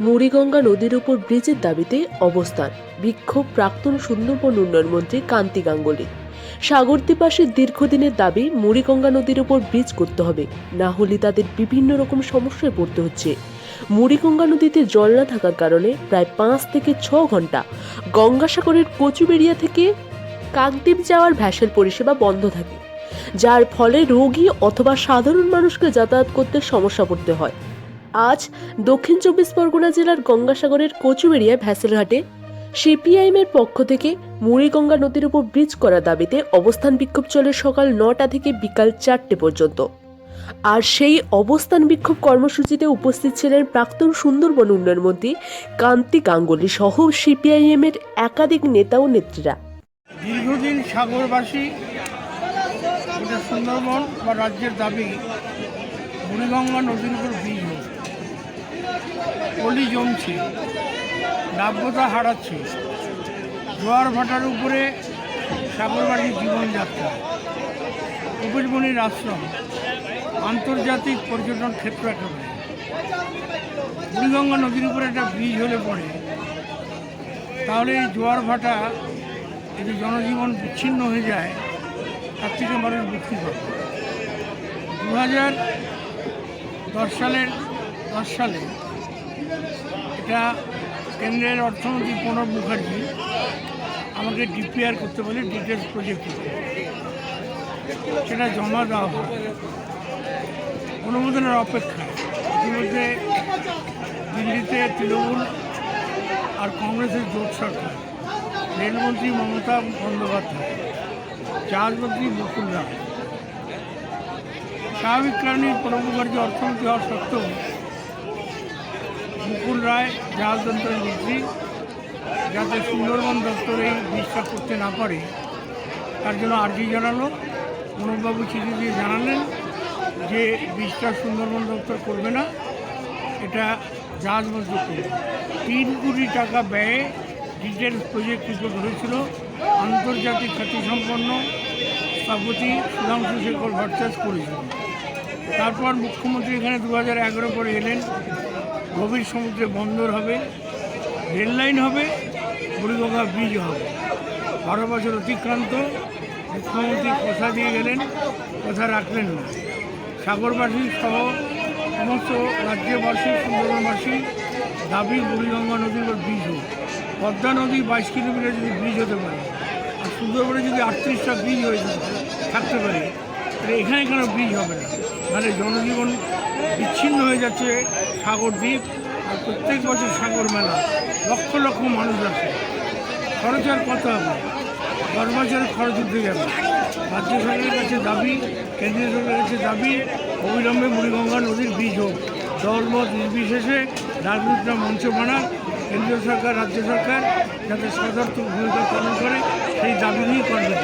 মুড়িগঙ্গা নদীর উপর ব্রিজের দাবিতে অবস্থান। বিক্ষোভ প্রাক্তন সুন্দরবন উন্নয়ন মন্ত্রী কান্তি গাঙ্গুলি। সাগরদ্বীপ পাশের দীর্ঘদিনের দাবি, মুড়িগঙ্গা নদীর উপর ব্রিজ করতে হবে। না হলে তাদের বিভিন্ন রকম সমস্যায় পড়তে হচ্ছে। মুড়িগঙ্গা নদীতে জল না থাকার কারণে প্রায় পাঁচ থেকে ছ ঘণ্টা গঙ্গাসাগরের কচুবেড়িয়া থেকে কাকদ্বীপ যাওয়ার ভ্যাসেল পরিষেবা বন্ধ থাকে, যার ফলে রোগী অথবা সাধারণ মানুষকে যাতায়াত করতে সমস্যা পড়তে হয়। আজ দক্ষিণ চব্বিশ পরগনা জেলার গঙ্গাসাগরের কচুবেড়িয়া ভ্যাসেলঘাটে সিপিআইএম এর পক্ষ থেকে মুড়িগঙ্গা নদীর উপর ব্রিজ করার দাবিতে অবস্থান বিক্ষোভ চলে সকাল নটা থেকে বিকাল চারটে পর্যন্ত। আর সেই অবস্থান বিক্ষোভ কর্মসূচিতে উপস্থিত ছিলেন প্রাক্তন সুন্দরবন উন্নয়ন মন্ত্রী কান্তি গাঙ্গুলি সহ সিপিআইএম এর একাধিক নেতা ও নেত্রীরা। দীর্ঘদিন সাগরবাসী সুন্দরবন বা রাজ্যের দাবি বুড়িগঙ্গা নদীর উপর ব্রিজ হোক পলি জমছে নাব্যতা হারাচ্ছে। জোয়ার ভাটার উপরে সাগরবাসীর জীবনযাত্রা কপিলমণির আশ্রম, আন্তর্জাতিক পর্যটন ক্ষেত্র একেবারে। বুড়িগঙ্গা নদীর উপরে একটা ব্রিজ হলে পড়ে। তাহলে জোয়ার ভাটা যদি জনজীবন বিচ্ছিন্ন হয়ে যায়, তার থেকে মানুষ মুক্তি পাবে। দু হাজার দশ সালের, দশ সালে এটা কেন্দ্রের অর্থমন্ত্রী প্রণব মুখার্জি আমাকে ডিপিআর করতে বলে ডিটেলস প্রজেক্ট সেটা জমা দেওয়া হয় অনুমোদনের অপেক্ষায় ইতিমধ্যে দিল্লিতে তৃণমূল আর কংগ্রেসের জোট সরকার, রেলমন্ত্রী মমতা বন্দ্যোপাধ্যায় জাহাজমন্ত্রী মুকুল রায়। স্বাভাবিক কারণে প্রণব মুখার্জি অর্থমন্ত্রী হওয়া সত্ত্বেও মুকুল রায় জাহাজ মন্ত্রী যাতে সুন্দরবন দপ্তর এই বিশ্বাস করতে না পারে। তার জন্য আর্জি জানালো। প্রণববাবু চিঠি দিয়ে জানালেন যে, বিশ্বাস সুন্দরবন দপ্তর করবে না, এটা জাহাজ মন্ত্রী করবে। তিন কোটি টাকা ব্যয়ে ডিটেলস প্রজেক্ট রিপোর্ট হয়েছিল। আন্তর্জাতিক খ্যাতিসম্পন্ন স্থপতি সুধাংশু শেখর ভট্টাচার্য করেছিল। তারপর মুখ্যমন্ত্রী এখানে দু হাজার এগারো করে এলেন। গভীর সমুদ্রে বন্দর হবে, রেল লাইন হবে, বুড়িগঙ্গা ব্রিজ হবে। বারো বছর অতিক্রান্ত, মুখ্যমন্ত্রী কথা দিয়ে গেলেন, কথা রাখলেন না। সাগরবাসী সহ সমস্ত রাজ্যবাসী, সুন্দরবনবাসী দাবি বুড়িগঙ্গা নদীর উপর ব্রিজ হোক। পদ্মা নদী বাইশ কিলোমিটার যদি ব্রিজ হতে পারে, আর সুন্দরবনে যদি আটত্রিশটা ব্রিজ হয়ে থাকতে পারে, তাহলে এখানে কেন ব্রিজ হবে না। তাহলে জনজীবন হয়ে যাচ্ছে সাগর দ্বীপ, আর প্রত্যেক বছর সাগর মেলা। লক্ষ লক্ষ মানুষ আসে। খরচ আর কত হবে? বছরের খরচ উঠে যাবে। রাজ্য সরকারের কাছে দাবি, কেন্দ্রীয় সরকারের কাছে দাবি, অবিলম্বে বুড়িগঙ্গা নদীর বীজ হোক। দলমত নির্বিশেষে রাজনীতিটা মঞ্চ বানাক। কেন্দ্রীয় সরকার, রাজ্য সরকার যাতে সদর্থক ভূমিকা পালন করে, সেই দাবি নিয়েই করবে।